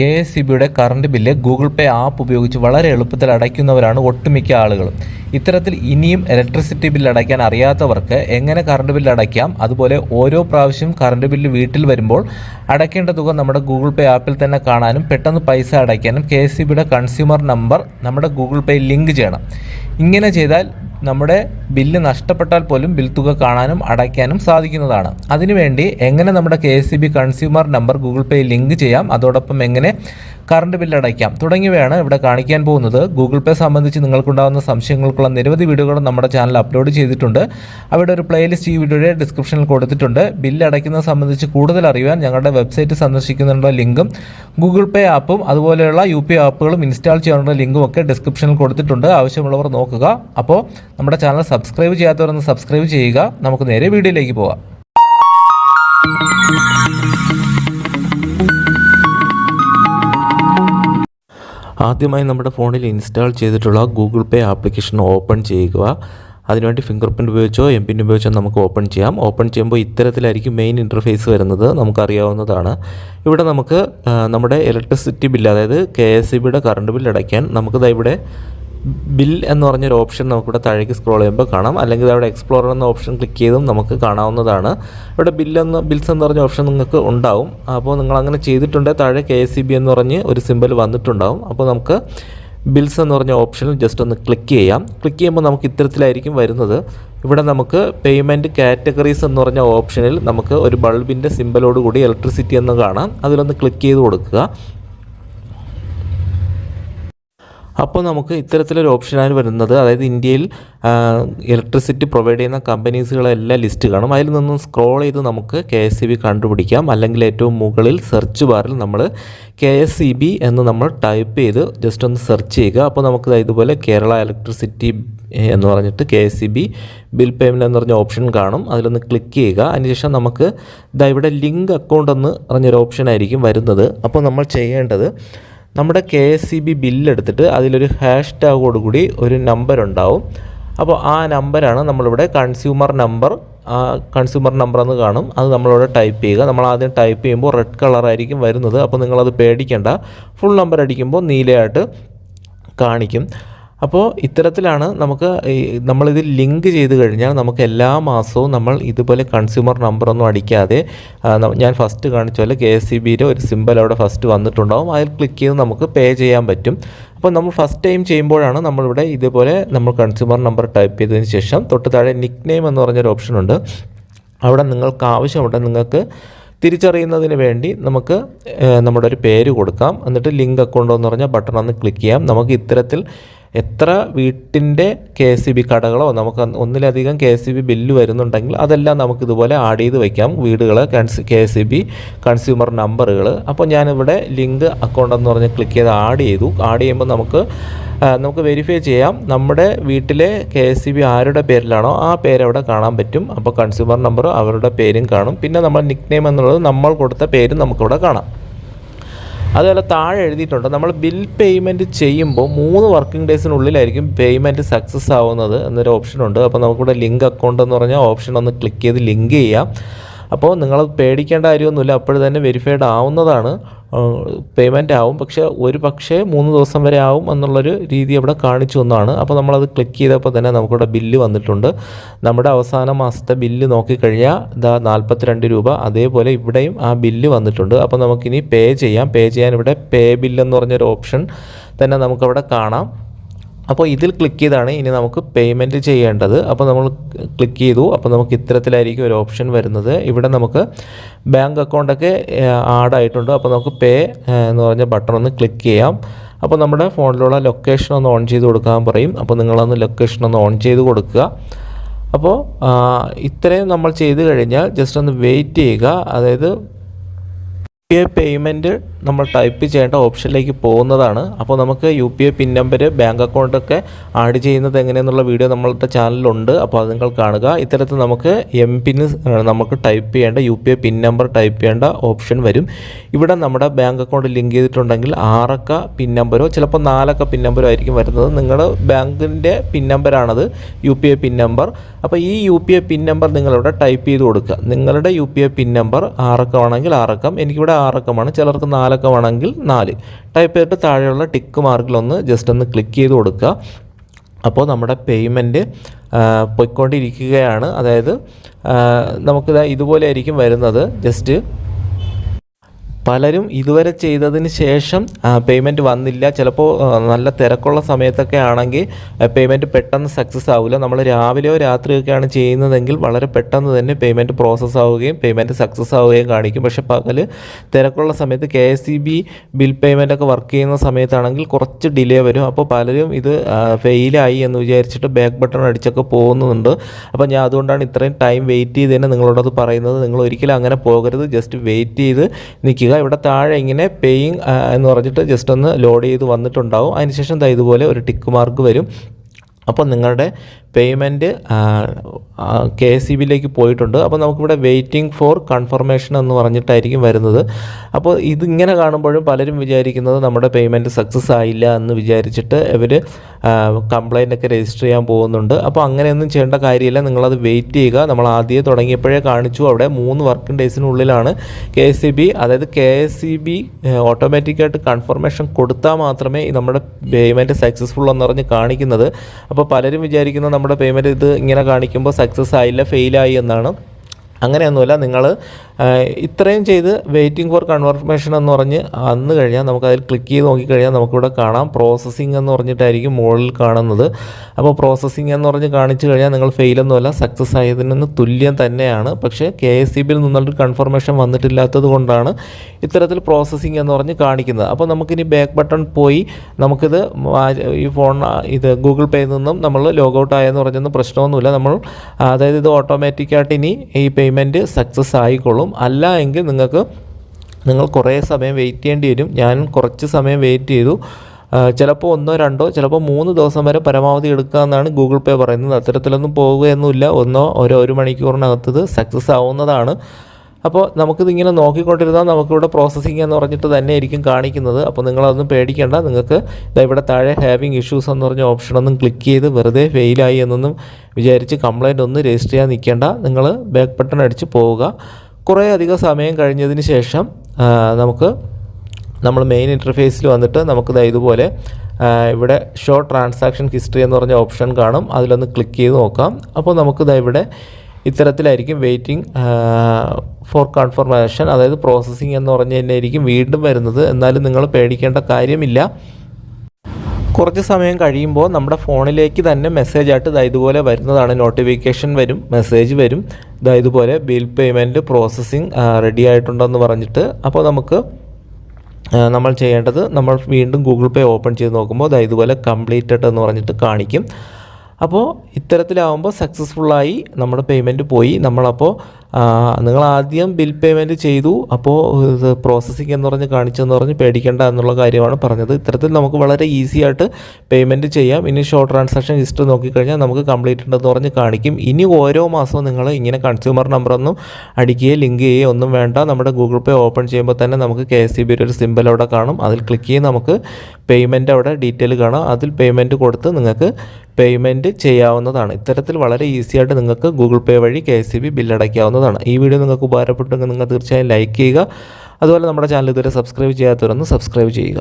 K S C ബിയുടെ current bill Google Pay app ഉപയോഗിച്ച് വളരെ എളുപ്പത്തിൽ അടയ്ക്കുന്നവരാണ് ഒട്ടുമിക്ക ആളുകളും. ഇത്തരത്തിൽ ഇനിയും ഇലക്ട്രിസിറ്റി ബില്ല് അടയ്ക്കാൻ അറിയാത്തവർക്ക് എങ്ങനെ കറണ്ട് ബില്ല് അടയ്ക്കാം? അതുപോലെ ഓരോ പ്രാവശ്യം കറണ്ട് ബില്ല് വീട്ടിൽ വരുമ്പോൾ അടയ്ക്കേണ്ട തുക നമ്മുടെ ഗൂഗിൾ പേ ആപ്പിൽ തന്നെ കാണാനും പെട്ടെന്ന് പൈസ അടയ്ക്കാനും കെ എസ് സി ബിയുടെ കൺസ്യൂമർ നമ്പർ നമ്മുടെ ഗൂഗിൾ പേ ലിങ്ക് ചെയ്യണം. ഇങ്ങനെ ചെയ്താൽ നമ്മുടെ ബില്ല് നഷ്ടപ്പെട്ടാൽ പോലും ബിൽ തുക കാണാനും അടയ്ക്കാനും സാധിക്കുന്നതാണ്. അതിനുവേണ്ടി എങ്ങനെ നമ്മുടെ K S consumer number Google Pay link ചെയ്യാം അതോടൊപ്പം എങ്ങനെ കറണ്ട് ബില്ല് അടയ്ക്കാം തുടങ്ങിയവയാണ് ഇവിടെ കാണിക്കാൻ പോകുന്നത്. ഗൂഗിൾ പേ സംബന്ധിച്ച് നിങ്ങൾക്കുണ്ടാകുന്ന സംശയങ്ങൾക്കുള്ള നിരവധി വീഡിയോകൾ നമ്മുടെ ചാനൽ അപ്ലോഡ് ചെയ്തിട്ടുണ്ട്. അവിടെ ഒരു പ്ലേലിസ്റ്റ് ഈ വീഡിയോയുടെ ഡിസ്ക്രിപ്ഷനിൽ കൊടുത്തിട്ടുണ്ട്. ബില്ല് അടയ്ക്കുന്നത് സംബന്ധിച്ച് കൂടുതൽ അറിയാൻ ഞങ്ങളുടെ വെബ്സൈറ്റ് സന്ദർശിക്കുന്നതിനുള്ള ലിങ്കും. ഗൂഗിൾ പേ ആപ്പും അതുപോലെയുള്ള യു ആപ്പുകളും ഇൻസ്റ്റാൾ ചെയ്യാനുള്ള ലിങ്കും ഒക്കെ ഡിസ്ക്രിപ്ഷനിൽ കൊടുത്തിട്ടുണ്ട്. ആവശ്യമുള്ളവർ നോക്കുക. അപ്പോൾ നമ്മുടെ ചാനൽ സബ്സ്ക്രൈബ് ചെയ്യാത്തവരൊന്ന് സബ്സ്ക്രൈബ് ചെയ്യുക. നമുക്ക് നേരെ വീഡിയോയിലേക്ക് പോകാം ആദ്യമായി നമ്മുടെ ഫോണിൽ ഇൻസ്റ്റാൾ ചെയ്തിട്ടുള്ള ഗൂഗിൾ പേ ആപ്ലിക്കേഷൻ ഓപ്പൺ ചെയ്യുക. അതിനുവേണ്ടി ഫിംഗർ പ്രിന്റ് ഉപയോഗിച്ചോ എം പിൻ ഉപയോഗിച്ചോ നമുക്ക് ഓപ്പൺ ചെയ്യാം. ഓപ്പൺ ചെയ്യുമ്പോൾ ഇത്തരത്തിലായിരിക്കും മെയിൻ ഇന്റർഫേസ് വരുന്നത്. നമുക്കറിയാവുന്നതാണ്. ഇവിടെ നമുക്ക് നമ്മുടെ ഇലക്ട്രിസിറ്റി ബില്ല് അതായത് കെ എസ് സി ബിയുടെ കറണ്ട് ബില്ല് അടയ്ക്കാൻ നമുക്ക് ദാ ഇവിടെ ബിൽ എന്ന് പറഞ്ഞൊരു ഓപ്ഷൻ നമുക്കിവിടെ താഴേക്ക് സ്ക്രോൾ ചെയ്യുമ്പോൾ കാണാം. അല്ലെങ്കിൽ അവിടെ എക്സ്പ്ലോറർ എന്ന ഓപ്ഷൻ ക്ലിക്ക് ചെയ്തും നമുക്ക് കാണാവുന്നതാണ്. ഇവിടെ ബില്ലെന്ന് ബിൽസ് എന്ന് പറഞ്ഞ ഓപ്ഷൻ നിങ്ങൾക്ക് ഉണ്ടാവും. അപ്പോൾ നിങ്ങൾ അങ്ങനെ ചെയ്തിട്ടുണ്ടെങ്കിൽ താഴെ കെ എസ് സി ബി എന്ന് പറഞ്ഞ് ഒരു സിമ്പിൾ വന്നിട്ടുണ്ടാവും. അപ്പോൾ നമുക്ക് ബിൽസ് എന്ന് പറഞ്ഞ ഓപ്ഷനിൽ ജസ്റ്റ് ഒന്ന് ക്ലിക്ക് ചെയ്യാം. ക്ലിക്ക് ചെയ്യുമ്പോൾ നമുക്ക് ഇത്തരത്തിലായിരിക്കും വരുന്നത്. ഇവിടെ നമുക്ക് പേയ്മെന്റ് കാറ്റഗറീസ് എന്ന് പറഞ്ഞ ഓപ്ഷനിൽ നമുക്ക് ഒരു ബൾബിന്റെ സിമ്പലോട് കൂടി ഇലക്ട്രിസിറ്റി എന്ന് കാണാം. അതിലൊന്ന് ക്ലിക്ക് ചെയ്ത് കൊടുക്കുക. അപ്പോൾ നമുക്ക് ഇത്തരത്തിലൊരു ഓപ്ഷനാണ് വരുന്നത്. അതായത് ഇന്ത്യയിൽ ഇലക്ട്രിസിറ്റി പ്രൊവൈഡ് ചെയ്യുന്ന കമ്പനീസുകളെല്ലാം ലിസ്റ്റ് കാണും. അതിൽ നിന്നും സ്ക്രോൾ ചെയ്ത് നമുക്ക് കെ എസ് സി ബി കണ്ടുപിടിക്കാം. അല്ലെങ്കിൽ ഏറ്റവും മുകളിൽ സെർച്ച് ബാറിൽ നമ്മൾ കെ എസ് സി ബി എന്ന് നമ്മൾ ടൈപ്പ് ചെയ്ത് ജസ്റ്റ് ഒന്ന് സെർച്ച് ചെയ്യുക. അപ്പോൾ നമുക്ക് ഇതുപോലെ കേരള ഇലക്ട്രിസിറ്റി എന്ന് പറഞ്ഞിട്ട് K S C B bill payment എന്ന് പറഞ്ഞ ഓപ്ഷൻ കാണും. അതിലൊന്ന് ക്ലിക്ക് ചെയ്യുക. അതിനുശേഷം നമുക്ക് ഇതാ ഇവിടെ ലിങ്ക് അക്കൗണ്ട് എന്ന് പറഞ്ഞൊരു ഓപ്ഷൻ ആയിരിക്കും വരുന്നത്. അപ്പോൾ നമ്മൾ ചെയ്യേണ്ടത് നമ്മുടെ കെ എസ് സി ബി ബില്ലെടുത്തിട്ട് അതിലൊരു ഹാഷ് ടാഗോടുകൂടി ഒരു നമ്പർ ഉണ്ടാവും. അപ്പോൾ ആ നമ്പറാണ് നമ്മളിവിടെ കൺസ്യൂമർ നമ്പർ കൺസ്യൂമർ നമ്പർ എന്ന് കാണും. അത് നമ്മളിവിടെ ടൈപ്പ് ചെയ്യുക. നമ്മൾ ആദ്യം ടൈപ്പ് ചെയ്യുമ്പോൾ റെഡ് കളറായിരിക്കും വരുന്നത്. അപ്പോൾ നിങ്ങളത് പേടിക്കേണ്ട. ഫുൾ നമ്പർ അടിക്കുമ്പോൾ നീലയായിട്ട് കാണിക്കും. അപ്പോൾ ഇത്തരത്തിലാണ് നമുക്ക് നമ്മളിത് ലിങ്ക് ചെയ്ത് കഴിഞ്ഞാൽ നമുക്ക് എല്ലാ മാസവും നമ്മൾ ഇതുപോലെ കൺസ്യൂമർ നമ്പറൊന്നും അടിക്കാതെ ഞാൻ ഫസ്റ്റ് കാണിച്ച പോലെ കെ എസ് സി ബിയുടെ ഒരു സിമ്പൽ അവിടെ ഫസ്റ്റ് വന്നിട്ടുണ്ടാവും. അതിൽ ക്ലിക്ക് ചെയ്ത് നമുക്ക് പേ ചെയ്യാൻ പറ്റും. അപ്പോൾ നമ്മൾ ഫസ്റ്റ് ടൈം ചെയ്യുമ്പോഴാണ് നമ്മളിവിടെ ഇതുപോലെ നമ്മൾ കൺസ്യൂമർ നമ്പർ ടൈപ്പ് ചെയ്തതിന് ശേഷം തൊട്ട് താഴെ നിക് നെയിം എന്ന് പറഞ്ഞൊരു ഓപ്ഷൻ ഉണ്ട്. അവിടെ നിങ്ങൾക്ക് ആവശ്യമുണ്ട് നിങ്ങൾക്ക് തിരിച്ചറിയുന്നതിന് വേണ്ടി നമുക്ക് നമ്മുടെ ഒരു പേര് കൊടുക്കാം. എന്നിട്ട് ലിങ്ക് അക്കൗണ്ട് എന്ന് പറഞ്ഞാൽ ബട്ടൺ ഒന്ന് ക്ലിക്ക് ചെയ്യാം. നമുക്ക് ഇത്തരത്തിൽ എത്ര വീട്ടിന്റെ കെ സി ബി കടകളോ നമുക്ക് ഒന്നിലധികം കെ സി ബി ബില്ല് വരുന്നുണ്ടെങ്കിൽ അതെല്ലാം നമുക്ക് ഇതുപോലെ ആഡ് ചെയ്ത് വയ്ക്കാം വീടുകൾ K S C B consumer നമ്പറുകൾ അപ്പോൾ ഞാനിവിടെ ലിങ്ക് അക്കൗണ്ട് എന്ന് പറഞ്ഞ് ക്ലിക്ക് ചെയ്ത് ആഡ് ചെയ്തു. ആഡ് ചെയ്യുമ്പോൾ നമുക്ക് നമുക്ക് വെരിഫൈ ചെയ്യാം. നമ്മുടെ വീട്ടിലെ കെ എസ് സി ബി ആരുടെ പേരിലാണോ ആ പേര് അവിടെ കാണാൻ പറ്റും. അപ്പോൾ കൺസ്യൂമർ നമ്പർ അവരുടെ പേരും കാണും. പിന്നെ നമ്മൾ നിക് നെയിം എന്നുള്ളത് നമ്മൾ കൊടുത്ത പേരും നമുക്കിവിടെ കാണാം. അതുപോലെ താഴെ എഴുതിയിട്ടുണ്ട്? നമ്മൾ ബിൽ പേയ്മെന്റ് ചെയ്യുമ്പോൾ മൂന്ന് വർക്കിംഗ് ഡേയ്സിനുള്ളിലായിരിക്കും പേയ്മെന്റ് സക്സസ് ആവുന്നത് എന്നൊരു ഓപ്ഷൻ ഉണ്ട്. അപ്പോൾ നമുക്കിവിടെ ലിങ്ക് അക്കൗണ്ട് എന്ന് പറഞ്ഞാൽ ഓപ്ഷൻ ഒന്ന് ക്ലിക്ക് ചെയ്ത് ലിങ്ക് ചെയ്യാം. അപ്പോൾ നിങ്ങൾ പേടിക്കേണ്ട കാര്യമൊന്നുമില്ല. അപ്പോൾ തന്നെ വെരിഫൈഡ് ആവുന്നതാണ്. പേയ്മെന്റ് ആവും. പക്ഷേ ഒരു പക്ഷേ മൂന്ന് ദിവസം വരെ ആവും എന്നുള്ളൊരു രീതി അവിടെ കാണിച്ചു എന്നാണ് അപ്പോൾ നമ്മളത് ക്ലിക്ക് ചെയ്തപ്പോൾ തന്നെ നമുക്കിവിടെ ബില്ല് വന്നിട്ടുണ്ട്. നമ്മുടെ അവസാന മാസത്തെ ബില്ല് നോക്കിക്കഴിഞ്ഞാൽ ഇതാ നാൽപ്പത്തിരണ്ട് രൂപ. അതേപോലെ ഇവിടെയും ആ ബില്ല് വന്നിട്ടുണ്ട്. അപ്പോൾ നമുക്കിനി പേ ചെയ്യാം. പേ ചെയ്യാൻ ഇവിടെ പേ ബില്ലെന്ന് പറഞ്ഞൊരു ഓപ്ഷൻ തന്നെ നമുക്കവിടെ കാണാം. അപ്പോൾ ഇതിൽ ക്ലിക്ക് ചെയ്താണ് ഇനി നമുക്ക് പേയ്മെന്റ് ചെയ്യേണ്ടത്. അപ്പോൾ നമ്മൾ ക്ലിക്ക് ചെയ്തു. അപ്പോൾ നമുക്ക് ഇത്തരത്തിലായിരിക്കും ഒരു ഓപ്ഷൻ വരുന്നത്. ഇവിടെ നമുക്ക് ബാങ്ക് അക്കൗണ്ടൊക്കെ ആഡ് ആയിട്ടുണ്ട്. അപ്പോൾ നമുക്ക് പേ എന്ന് പറഞ്ഞ ബട്ടൺ ഒന്ന് ക്ലിക്ക് ചെയ്യാം. അപ്പോൾ നമ്മുടെ ഫോണിലുള്ള ലൊക്കേഷൻ ഒന്ന് ഓൺ ചെയ്ത് കൊടുക്കാൻ പറയും. അപ്പോൾ നിങ്ങളൊന്ന് ലൊക്കേഷൻ ഒന്ന് ഓൺ ചെയ്ത് കൊടുക്കുക. അപ്പോൾ ഇത്രയും നമ്മൾ ചെയ്ത് കഴിഞ്ഞാൽ ജസ്റ്റ് ഒന്ന് വെയിറ്റ് ചെയ്യുക. അതായത് പേയ്മെന്റ് നമ്മൾ ടൈപ്പ് ചെയ്യേണ്ട ഓപ്ഷനിലേക്ക് പോകുന്നതാണ്. അപ്പോൾ നമുക്ക് U P I PIN number bank അക്കൗണ്ടൊക്കെ add ചെയ്യുന്നത് എങ്ങനെയെന്നുള്ള വീഡിയോ നമ്മളുടെ ചാനലിലുണ്ട് അപ്പോൾ അത് നിങ്ങൾ കാണുക. ഇത്തരത്തിൽ നമുക്ക് എം പിന് നമുക്ക് ടൈപ്പ് ചെയ്യേണ്ട U P I PIN number type ചെയ്യേണ്ട ഓപ്ഷൻ വരും. ഇവിടെ നമ്മുടെ ബാങ്ക് അക്കൗണ്ട് ലിങ്ക് ചെയ്തിട്ടുണ്ടെങ്കിൽ ആറക്ക പിൻ നമ്പരോ ചിലപ്പോൾ നാലക്ക പിൻ നമ്പരോ ആയിരിക്കും വരുന്നത്. നിങ്ങളുടെ ബാങ്കിന്റെ PIN നമ്പരാണത് U P I PIN number അപ്പോൾ ഈ U P I PIN number നിങ്ങളിവിടെ ടൈപ്പ് ചെയ്ത് കൊടുക്കുക. നിങ്ങളുടെ U P I PIN number ആറക്കമാണെങ്കിൽ ആറക്കം. എനിക്കിവിടെ ആറക്കമാണ്. ചിലർക്ക് നാലക്കമാണെങ്കിൽ നാല്. ടൈപ്പ് ചെയ്തിട്ട് താഴെയുള്ള ടിക്ക് മാർക്കിലൊന്ന് ജസ്റ്റ് ഒന്ന് ക്ലിക്ക് ചെയ്ത് കൊടുക്കുക. അപ്പോൾ നമ്മുടെ പേയ്മെന്റ് പൊയ്ക്കൊണ്ടിരിക്കുകയാണ്. അതായത് നമുക്കിത് ഇതുപോലെ ആയിരിക്കും വരുന്നത്. ജസ്റ്റ് പലരും ഇതുവരെ ചെയ്തതിന് ശേഷം പേയ്മെന്റ് വന്നില്ല. ചിലപ്പോൾ നല്ല തിരക്കുള്ള സമയത്തൊക്കെ ആണെങ്കിൽ പേയ്മെന്റ് പെട്ടെന്ന് സക്സസ് ആവില്ല നമ്മൾ രാവിലെയോ രാത്രിയൊക്കെയാണ് ചെയ്യുന്നതെങ്കിൽ വളരെ പെട്ടെന്ന് തന്നെ പേയ്മെന്റ് പ്രോസസ്സ് ആവുകയും പേയ്മെന്റ് സക്സസ് ആവുകയും കാണിക്കും. പക്ഷേ പകൽ തിരക്കുള്ള സമയത്ത് K S C B bill payment ഒക്കെ വർക്ക് ചെയ്യുന്ന സമയത്താണെങ്കിൽ കുറച്ച് ഡിലേ വരും. അപ്പോൾ പലരും ഇത് ഫെയിലായി എന്ന് വിചാരിച്ചിട്ട് ബാക്ക് ബട്ടൺ അടിച്ചൊക്കെ പോകുന്നുണ്ട്. അപ്പോൾ ഞാൻ അതുകൊണ്ടാണ് ഇത്രയും ടൈം വെയിറ്റ് ചെയ്ത് തന്നെ നിങ്ങളോടത് പറയുന്നത്. നിങ്ങൾ ഒരിക്കലും അങ്ങനെ പോകരുത്. ജസ്റ്റ് വെയിറ്റ് ചെയ്ത് നിൽക്കുക. ഇവിടെ താഴെ ഇങ്ങനെ പേയിങ് എന്ന് പറഞ്ഞിട്ട് ജസ്റ്റ് ഒന്ന് ലോഡ് ചെയ്ത് വന്നിട്ടുണ്ടാവും. അതിനുശേഷം ഇതുപോലെ ഒരു ടിക്ക് മാർക്ക് വരും. അപ്പോൾ നിങ്ങളുടെ പേയ്മെന്റ് കെ സി ബിയിലേക്ക് പോയിട്ടുണ്ട്. അപ്പോൾ നമുക്കിവിടെ വെയിറ്റിംഗ് ഫോർ കൺഫർമേഷൻ എന്ന് പറഞ്ഞിട്ടായിരിക്കും വരുന്നത്. അപ്പോൾ ഇതിങ്ങനെ കാണുമ്പോഴും പലരും വിചാരിക്കുന്നത് നമ്മുടെ പേയ്മെന്റ് സക്സസ് ആയില്ല എന്ന് വിചാരിച്ചിട്ട് ഇവർ കംപ്ലൈന്റ് ഒക്കെ രജിസ്റ്റർ ചെയ്യാൻ പോകുന്നുണ്ട്. അപ്പോൾ അങ്ങനെയൊന്നും ചെയ്യേണ്ട കാര്യമില്ല. നിങ്ങളത് വെയിറ്റ് ചെയ്യുക. നമ്മൾ ആദ്യം തുടങ്ങിയപ്പോഴേ കാണിച്ചു. അവിടെ മൂന്ന് വർക്കിംഗ് ഡേയ്സിനുള്ളിലാണ് കെ എസ് സി ബി അതായത് കെ എസ് സി ബി ഓട്ടോമാറ്റിക്കായിട്ട് കൺഫർമേഷൻ കൊടുത്താൽ മാത്രമേ നമ്മുടെ പേയ്മെന്റ് സക്സസ്ഫുൾ എന്ന് പറഞ്ഞ് കാണിക്കുന്നത്. അപ്പോൾ പലരും വിചാരിക്കുന്നത് നമ്മുടെ പേയ്മെന്റ് ഇത് ഇങ്ങനെ കാണിക്കുമ്പോൾ സക്സസ് ആയില്ല ഫെയിലായി എന്നാണ്. അങ്ങനെയൊന്നുമില്ല നിങ്ങൾ ഇത്രയും ചെയ്ത് വെയിറ്റിംഗ് ഫോർ കൺഫർമേഷൻ എന്ന് പറഞ്ഞ് അന്ന് കഴിഞ്ഞാൽ നമുക്ക് അതിൽ ക്ലിക്ക് ചെയ്ത് നോക്കിക്കഴിഞ്ഞാൽ നമുക്കിവിടെ കാണാം. പ്രോസസ്സിംഗ് എന്ന് പറഞ്ഞിട്ടായിരിക്കും മുകളിൽ കാണുന്നത്. അപ്പോൾ പ്രോസസ്സിംഗ് എന്ന് പറഞ്ഞ് കാണിച്ചു കഴിഞ്ഞാൽ നിങ്ങൾ ഫെയിലൊന്നുമല്ല സക്സസ് ആയതിനൊന്ന് തുല്യം തന്നെയാണ്. പക്ഷേ കെ എസ് സി ബിയിൽ നിന്നുള്ളൊരു കൺഫർമേഷൻ വന്നിട്ടില്ലാത്തത് കൊണ്ടാണ് ഇത്തരത്തിൽ പ്രോസസ്സിംഗ് എന്ന് പറഞ്ഞ് കാണിക്കുന്നത്. അപ്പോൾ നമുക്കിനി ബാക്ക് ബട്ടൺ പോയി നമുക്കിത് ഈ ഫോൺ ഇത് ഗൂഗിൾ പേയിൽ നിന്നും നമ്മൾ ലോഗൗട്ട് ആയെന്ന് പറഞ്ഞൊന്നും പ്രശ്നമൊന്നുമില്ല. നമ്മൾ അതായത് ഇത് ഓട്ടോമാറ്റിക്കായിട്ട് ഇനി ഈ പേയ്മെന്റ് സക്സസ് ആയിക്കോളും അല്ല എങ്കിൽ നിങ്ങൾക്ക് നിങ്ങൾ കുറേ സമയം വെയിറ്റ് ചെയ്യേണ്ടി വരും. ഞാൻ കുറച്ച് സമയം വെയിറ്റ് ചെയ്തു. ചിലപ്പോൾ ഒന്നോ രണ്ടോ ചിലപ്പോൾ മൂന്ന് ദിവസം വരെ പരമാവധി എടുക്കുക എന്നാണ് ഗൂഗിൾ പേ പറയുന്നത്. അത്തരത്തിലൊന്നും പോവുകയൊന്നുമില്ല ഒന്നോ ഓരോ ഒരു മണിക്കൂറിനകത്തത് സക്സസ് ആവുന്നതാണ്. അപ്പോൾ നമുക്കിതിങ്ങനെ നോക്കിക്കൊണ്ടിരുന്നാൽ നമുക്കിവിടെ പ്രോസസ്സിംഗ് എന്ന് പറഞ്ഞിട്ട് തന്നെ ആയിരിക്കും കാണിക്കുന്നത്. അപ്പോൾ നിങ്ങളതൊന്നും പേടിക്കേണ്ട. നിങ്ങൾക്ക് ഇവിടെ താഴെ ഹാവിങ് ഇഷ്യൂസ് എന്ന് പറഞ്ഞ ഓപ്ഷനൊന്നും ക്ലിക്ക് ചെയ്ത് വെറുതെ ഫെയിലായി എന്നൊന്നും വിചാരിച്ച് കംപ്ലയിന്റ് ഒന്നും രജിസ്റ്റർ ചെയ്യാൻ നിൽക്കേണ്ട. നിങ്ങൾ ബാക്ക് ബട്ടൺ അടിച്ച് പോവുക. കുറേ അധികം സമയം കഴിഞ്ഞതിന് ശേഷം നമുക്ക് നമ്മൾ മെയിൻ ഇന്റർഫേസിൽ വന്നിട്ട് നമുക്ക് ഇതുപോലെ ഇവിടെ ഷോ ട്രാൻസാക്ഷൻ ഹിസ്റ്ററി എന്ന് പറഞ്ഞ ഓപ്ഷൻ കാണും. അതിലൊന്ന് ക്ലിക്ക് ചെയ്ത് നോക്കാം. അപ്പോൾ നമുക്ക് ഇവിടെ ഇത്തരത്തിലായിരിക്കും വെയിറ്റിംഗ് ഫോർ കൺഫർമേഷൻ അതായത് പ്രോസസ്സിംഗ് എന്ന് പറഞ്ഞ് തന്നെ ആയിരിക്കും വീണ്ടും വരുന്നത്. എന്നാലും നിങ്ങൾ പേടിക്കേണ്ട കാര്യമില്ല. കുറച്ച് സമയം കഴിയുമ്പോൾ നമ്മുടെ ഫോണിലേക്ക് തന്നെ മെസ്സേജ് ആയിട്ട് ഇതാ ഇതുപോലെ വരുന്നതാണ്. നോട്ടിഫിക്കേഷൻ വരും മെസ്സേജ് വരും. ഇതാ ഇതുപോലെ ബിൽ പേയ്മെന്റ് പ്രോസസ്സിങ് റെഡി ആയിട്ടുണ്ടെന്ന് പറഞ്ഞിട്ട് അപ്പോൾ നമുക്ക് നമ്മൾ ചെയ്യേണ്ടത് നമ്മൾ വീണ്ടും ഗൂഗിൾ പേ ഓപ്പൺ ചെയ്ത് നോക്കുമ്പോൾ ഇതാ ഇതുപോലെ കംപ്ലീറ്റഡ് എന്ന് പറഞ്ഞിട്ട് കാണിക്കും. അപ്പോൾ ഇത്തരത്തിലാവുമ്പോൾ സക്സസ്ഫുള്ളായി നമ്മുടെ പേയ്മെന്റ് പോയി. നമ്മളപ്പോൾ നിങ്ങൾ ആദ്യം ബിൽ പേയ്മെന്റ് ചെയ്തു. അപ്പോൾ പ്രോസസ്സിംഗ് എന്ന് പറഞ്ഞ് കാണിച്ചെന്ന് പറഞ്ഞ് പേടിക്കേണ്ട എന്നുള്ള കാര്യമാണ് പറഞ്ഞത്. ഇത്തരത്തിൽ നമുക്ക് വളരെ ഈസി ആയിട്ട് പേയ്മെന്റ് ചെയ്യാം. ഇനി ഷോർട്ട് ട്രാൻസാക്ഷൻ ഹിസ്റ്ററി നോക്കിക്കഴിഞ്ഞാൽ നമുക്ക് കംപ്ലീറ്റ് ഉണ്ടെന്ന് പറഞ്ഞ് കാണിക്കും. ഇനി ഓരോ മാസവും നിങ്ങൾ ഇങ്ങനെ കൺസ്യൂമർ നമ്പറൊന്നും അടിക്കുകയോ ലിങ്ക് ചെയ്യുകയോ ഒന്നും വേണ്ട. നമ്മുടെ ഗൂഗിൾ പേ ഓപ്പൺ ചെയ്യുമ്പോൾ തന്നെ നമുക്ക് കെ എസ് സി ബിയുടെ ഒരു സിമ്പിൾ അവിടെ കാണും. അതിൽ ക്ലിക്ക് ചെയ്ത് നമുക്ക് പേയ്മെന്റ് അവിടെ ഡീറ്റെയിൽ കാണാം. അതിൽ പേയ്മെന്റ് കൊടുത്ത് നിങ്ങൾക്ക് പേയ്മെന്റ് ചെയ്യാവുന്നതാണ്. ഇത്തരത്തിൽ വളരെ ഈസി ആയിട്ട് നിങ്ങൾക്ക് ഗൂഗിൾ പേ വഴി കെ എസ് സി ബി ബില്ലടയ്ക്കാവുന്നതാണ് ഈ വീഡിയോ നിങ്ങൾക്ക് ഉപകാരപ്പെട്ടെങ്കിൽ നിങ്ങൾ തീർച്ചയായും ലൈക്ക് ചെയ്യുക. അതുപോലെ നമ്മുടെ ചാനൽ ഇതുവരെ സബ്സ്ക്രൈബ് ചെയ്യാത്തവരൊന്ന് സബ്സ്ക്രൈബ് ചെയ്യുക.